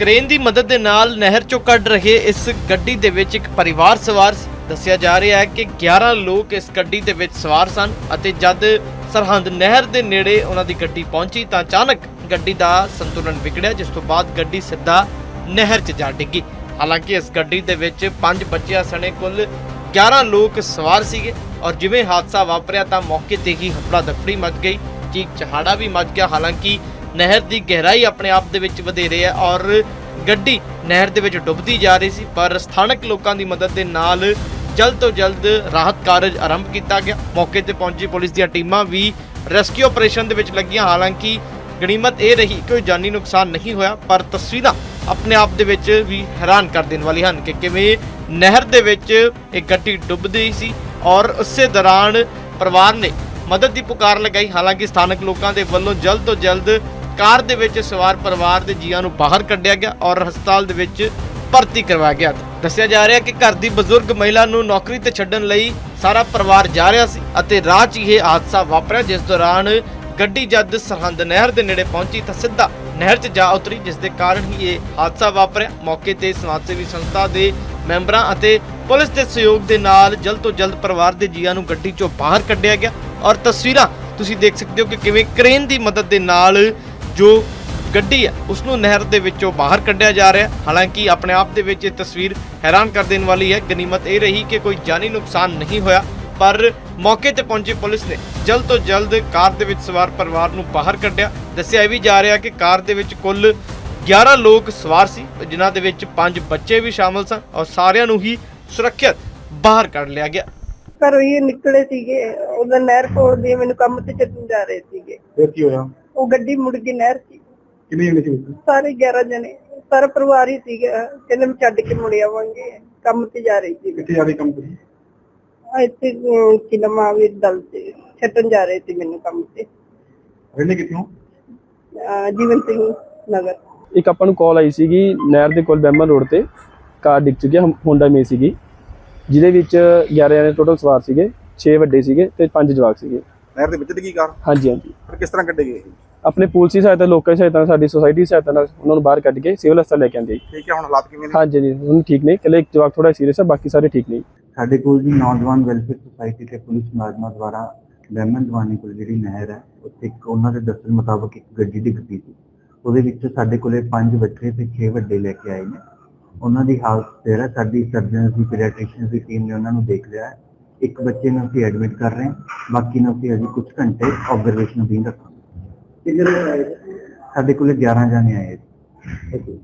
Crane ਦੀ ਮਦਦ ਦੇ ਨਾਲ ਨਹਿਰ ਚੋਂ ਕੱਢ ਰਹੇ ਇਸ ਗੱਡੀ ਦੇ ਵਿੱਚ ਇੱਕ ਪਰਿਵਾਰ ਸਵਾਰ ਦੱਸਿਆ ਜਾ ਰਿਹਾ ਹੈ ਕਿ 11 ਲੋਕ ਇਸ ਗੱਡੀ ਦੇ ਵਿੱਚ ਸਵਾਰ ਸਨ ਅਤੇ ਜਦ ਸਰਹੰਦ ਨਹਿਰ ਦੇ ਨੇੜੇ ਉਹਨਾਂ ਦੀ ਗੱਡੀ ਪਹੁੰਚੀ ਤਾਂ ਅਚਾਨਕ ਗੱਡੀ ਦਾ ਸੰਤੁਲਨ ਵਿਗੜਿਆ, ਜਿਸ ਤੋਂ ਬਾਅਦ ਗੱਡੀ ਸਿੱਧਾ ਨਹਿਰ 'ਚ ਜਾ ਡਿੱਗੀ। ਹਾਲਾਂਕਿ ਇਸ ਗੱਡੀ ਦੇ ਵਿੱਚ ਪੰਜ ਬੱਚਿਆਂ ਸਣੇ ਕੁੱਲ 11 ਲੋਕ ਸਵਾਰ ਸੀਗੇ ਔਰ ਜਿਵੇਂ ਹਾਦਸਾ ਵਾਪਰਿਆ ਤਾਂ ਮੌਕੇ ਤੇ ਹੀ ਹਫੜਾ ਦਫੜੀ ਮਚ ਗਈ। ਚੀਕ ਚਹਾੜਾ ਵੀ ਮਚ ਗਿਆ। ਹਾਲਾਂਕਿ ਨਹਿਰ ਦੀ ਗਹਿਰਾਈ ਆਪਣੇ ਆਪ ਦੇ ਵਿੱਚ ਵਧੇਰੇ ਹੈ ਔਰ ਗੱਡੀ ਨਹਿਰ ਦੇ ਵਿੱਚ ਡੁੱਬਦੀ ਜਾ ਰਹੀ ਸੀ, ਪਰ ਸਥਾਨਕ ਲੋਕਾਂ ਦੀ ਮਦਦ ਦੇ ਨਾਲ ਜਲਦ ਤੋਂ ਜਲਦ ਰਾਹਤ ਕਾਰਜ ਆਰੰਭ ਕੀਤਾ ਗਿਆ। ਮੌਕੇ ਤੇ ਪਹੁੰਚੀ ਪੁਲਿਸ ਦੀਆਂ ਟੀਮਾਂ ਵੀ ਰੈਸਕਿਊ ਆਪਰੇਸ਼ਨ ਦੇ ਵਿੱਚ ਲੱਗੀਆਂ। ਹਾਲਾਂਕਿ ਗਣੀਮਤ ਇਹ ਰਹੀ ਕਿ ਕੋਈ ਜਾਨੀ ਨੁਕਸਾਨ ਨਹੀਂ ਹੋਇਆ, ਪਰ ਤਸਵੀਰਾਂ ਆਪਣੇ ਆਪ ਦੇ ਵਿੱਚ ਵੀ ਹੈਰਾਨ ਕਰ ਦੇਣ ਵਾਲੀ ਹਨ ਕਿ ਕਿਵੇਂ ਨਹਿਰ ਦੇ ਵਿੱਚ ਇੱਕ ਗੱਡੀ ਡੁੱਬਦੀ ਸੀ ਔਰ ਉਸੇ ਦੌਰਾਨ ਪਰਿਵਾਰ ਨੇ ਮਦਦ ਦੀ ਪੁਕਾਰ ਲਗਾਈ। ਹਾਲਾਂਕਿ ਸਥਾਨਕ ਲੋਕਾਂ ਦੇ ਵੱਲੋਂ ਜਲਦ ਤੋਂ ਜਲਦ ਕਾਰ ਦੇ ਵਿੱਚ ਸਵਾਰ ਪਰਿਵਾਰ ਦੇ ਜੀਆਂ ਨੂੰ ਬਾਹਰ ਕੱਢਿਆ ਗਿਆ ਔਰ ਹਸਪਤਾਲ ਦੇ ਵਿੱਚ ਭਰਤੀ ਕਰਵਾਇਆ ਗਿਆ। ਦੱਸਿਆ ਜਾ ਰਿਹਾ ਕਿ ਘਰ ਦੀ ਬਜ਼ੁਰਗ ਮਹਿਲਾ ਨੂੰ ਨੌਕਰੀ ਤੇ ਛੱਡਣ ਲਈ ਸਾਰਾ ਪਰਿਵਾਰ ਜਾ ਰਿਹਾ ਸੀ ਅਤੇ ਰਾਹ 'ਚ ਇਹ ਹਾਦਸਾ ਵਾਪਰਿਆ, ਜਿਸ ਦੌਰਾਨ ਗੱਡੀ ਜਦ ਸਰਹੰਦ ਨਹਿਰ ਦੇ ਨੇੜੇ ਪਹੁੰਚੀ ਤਾਂ ਸਿੱਧਾ ਨਹਿਰ 'ਚ ਜਾ ਉਤਰੀ, ਜਿਸ ਦੇ ਕਾਰਨ ਹੀ ਇਹ ਹਾਦਸਾ ਵਾਪਰਿਆ। ਮੌਕੇ ਤੇ ਸਮਾਜ ਸੇਵੀ ਸੰਸਥਾ ਦੇ ਮੈਂਬਰਾਂ ਅਤੇ ਪੁਲਿਸ ਦੇ ਸਹਿਯੋਗ ਦੇ ਨਾਲ ਜਲਦ ਤੋਂ ਜਲਦ ਪਰਿਵਾਰ ਦੇ ਜੀਆਂ ਨੂੰ ਗੱਡੀ 'ਚੋਂ ਬਾਹਰ ਕੱਢਿਆ ਗਿਆ। ਔਰ ਤਸਵੀਰਾਂ ਤੁਸੀਂ ਦੇਖ ਸਕਦੇ ਹੋ ਕਿ ਕਿਵੇਂ ਕ੍ਰੇਨ ਦੀ ਮਦਦ ਦੇ ਨਾਲ ਜੋ ਗੱਡੀ ਹੈ ਉਸ ਨੂੰ ਨਹਿਰ ਦੇ ਵਿੱਚੋਂ ਬਾਹਰ ਕੱਢਿਆ ਜਾ ਰਿਹਾ ਹੈ। ਹਾਲਾਂਕਿ ਆਪਣੇ ਆਪ ਦੇ ਵਿੱਚ ਇਹ ਤਸਵੀਰ ਹੈਰਾਨ ਕਰ ਦੇਣ ਵਾਲੀ ਹੈ। ਗਨੀਮਤ ਇਹ ਰਹੀ ਕਿ ਕੋਈ ਜਾਨੀ ਨੁਕਸਾਨ ਨਹੀਂ ਹੋਇਆ ਪਰ ਮੌਕੇ ਤੇ ਪਹੁੰਚੀ ਪੁਲਿਸ ਨੇ ਜਲਦ ਤੋਂ ਜਲਦ ਕਾਰ ਦੇ ਵਿੱਚ ਸਵਾਰ ਪਰਿਵਾਰ ਨੂੰ ਬਾਹਰ ਕੱਢਿਆ। ਦੱਸਿਆ ਇਹ ਵੀ ਜਾ ਰਿਹਾ ਕਿ ਕਾਰ ਦੇ ਵਿੱਚ ਕੁੱਲ 11 ਲੋਕ ਸਵਾਰ ਸੀ ਜਿਨ੍ਹਾਂ ਦੇ ਵਿੱਚ 5 ਬੱਚੇ ਵੀ ਸ਼ਾਮਲ ਸਨ ਔਰ ਸਾਰਿਆਂ ਨੂੰ ਹੀ ਸੁਰੱਖਿਅਤ ਬਾਹਰ ਕੱਢ ਲਿਆ ਗਿਆ। ਘਰੋਂ ਹੀ ਨਿਕਲੇ ਸੀਗੇ ਉਹਦਾ ਨਹਿਰ ਕੋਲ ਦੀ ਮੈਨੂੰ ਕੰਮ ਤੇ ਚੱਲਣ ਜਾ ਰਹੇ ਸੀਗੇ। ਫਿਰ ਕੀ ਹੋਇਆ? ਉਹ ਗੱਡੀ ਮੁੜ ਗਈ ਨਹਿਰ 'ਚ ਕਿੰਨੇ ਜਣੇ ਸੀ? ਸਾਰੇ 11 ਜਣੇ। ਸਾਰਾ ਪਰਿਵਾਰ ਹੀ ਸੀਗਾ। ਕਹਿੰਦੇ ਮੈਂ ਛੱਡ ਕੇ ਮੁੜ ਆਵਾਂਗੇ। ਕੰਮ ਤੇ ਜਾ ਰਹੀ ਸੀ। ਕਿੱਥੇ ਜਾ ਰਹੀ ਕੰਮ ਤੇ? ਇੱਥੇ ਅਮ, ਕੀ ਨਾਮ ਆ ਵੀ ਦਲ ਤੇ ਛੱਡਣ ਜਾ ਰਹੇ ਸੀ ਮੈਨੂੰ ਕੰਮ ਤੇ। ਰਹਿੰਦੇ ਕਿੱਥੋਂ? ਅਹ, ਜੀਵਨ ਸਿੰਘ ਨਗਰ। ਇੱਕ ਆਪਾਂ ਨੂੰ ਕਾਲ ਆਈ ਸੀਗੀ ਨਹਿਰ ਦੇ ਕੋਲ ਬੈਮਨ ਰੋਡ ਤੇ। ਕਾਰ ਡਿੱਗ ਚੁੱਕੀ ਹੈ ਹੋਂਡਾ ਮੇ ਸੀਗੀ। ਜਿਹਦੇ ਵਿੱਚ 11 ਜਣੇ ਟੋਟਲ ਸਵਾਰ ਸੀਗੇ 6 ਵੱਡੇ ਸੀਗੇ ਤੇ 5 ਜਵਾਕ ਸੀਗੇ। ਨਹਿਰ ਦੇ ਵਿੱਚ ਡਿੱਗੀ ਕਾਰ? ਹਾਂਜੀ ਹਾਂਜੀ। ਫਿਰ ਕਿਸ ਤਰ੍ਹਾਂ ਕੱਢੇ ਗਏ ਇਹ? ਆਪਣੇ ਪੁਲਿਸ ਸਹਾਇਤਾ ਲੋਕਾਂ ਦੀ ਸਹਾਇਤਾ ਨਾਲ, ਸਾਡੀ ਸੁਸਾਇਟੀ ਦੀ ਸਹਾਇਤਾ ਨਾਲ ਉਹਨਾਂ ਨੂੰ ਬਾਹਰ ਕੱਢ ਕੇ ਸਿਵਲ ਹਸਪਤਾਲ ਲੈ ਕੇ ਆਂਦੇ ਠੀਕ ਹੈ ਹੁਣ ਹਾਲਾਤ ਕਿਵੇਂ ਨੇ? ਹਾਂਜੀ ਜੀ ਹੁਣ ਠੀਕ ਨੇ। ਇੱਕ ਜਵਾਕ ਥੋੜਾ ਸੀਰੀਅਸ ਹੈ ਬਾਕੀ ਸਾਰੇ ਠੀਕ ਨੇ ਸਾਡੇ ਕੋਲ ਜੀ ਨੌਜਵਾਨ ਵੈਲਫੇਅਰ ਸੁਸਾਇਟੀ ਤੇ ਪੁਲਿਸ ਮੁਲਾਜ਼ਮਾਂ ਦੁਆਰਾ ਬਹਿਮਨ ਦਵਾਨੀ ਕੋਲ ਜਿਹੜੀ ਨਹਿਰ ਹੈ ਉੱਥੇ ਇੱਕ ਉਹਨਾਂ ਦੇ ਦੱਸਣ ਮੁਤਾਬਕ ਇੱਕ ਗੱਡੀ ਡਿੱਗ ਪਈ ਸੀ। ਉਹਦੇ ਵਿੱਚ ਸਾਡੇ ਕੋਲੇ ਪੰਜ ਬੱਚੇ ਤੇ 6 ਵੱਡੇ ਲੈ ਕੇ ਆਏ ਨੇ। ਉਹਨਾਂ ਦੀ ਹਾਲਤ ਸਥਿਰ ਹੈ ਸਾਡੀ ਸਰਜਨਸ ਦੀ ਪੀਡੀਆਟ੍ਰਿਸ਼ੀਅਨ ਦੀ ਟੀਮ ਨੇ ਉਹਨਾਂ ਨੂੰ ਦੇਖ ਲਿਆ ਹੈ। ਇੱਕ ਬੱਚੇ ਨੂੰ ਅਸੀਂ ਐਡਮਿਟ ਕਰ ਰਹੇ ਹਾਂ ਬਾਕੀ ਨੂੰ ਅਸੀਂ ਅਜੇ ਕੁਝ ਘੰਟੇ ਆਬਜ਼ਰਵੇਸ਼ਨ ਅਧੀਨ ਰੱਖਾਂਗੇ। ਸਾਡੇ ਕੋਲੇ 11 ਜਾਣੇ ਆਏ। ਸੀ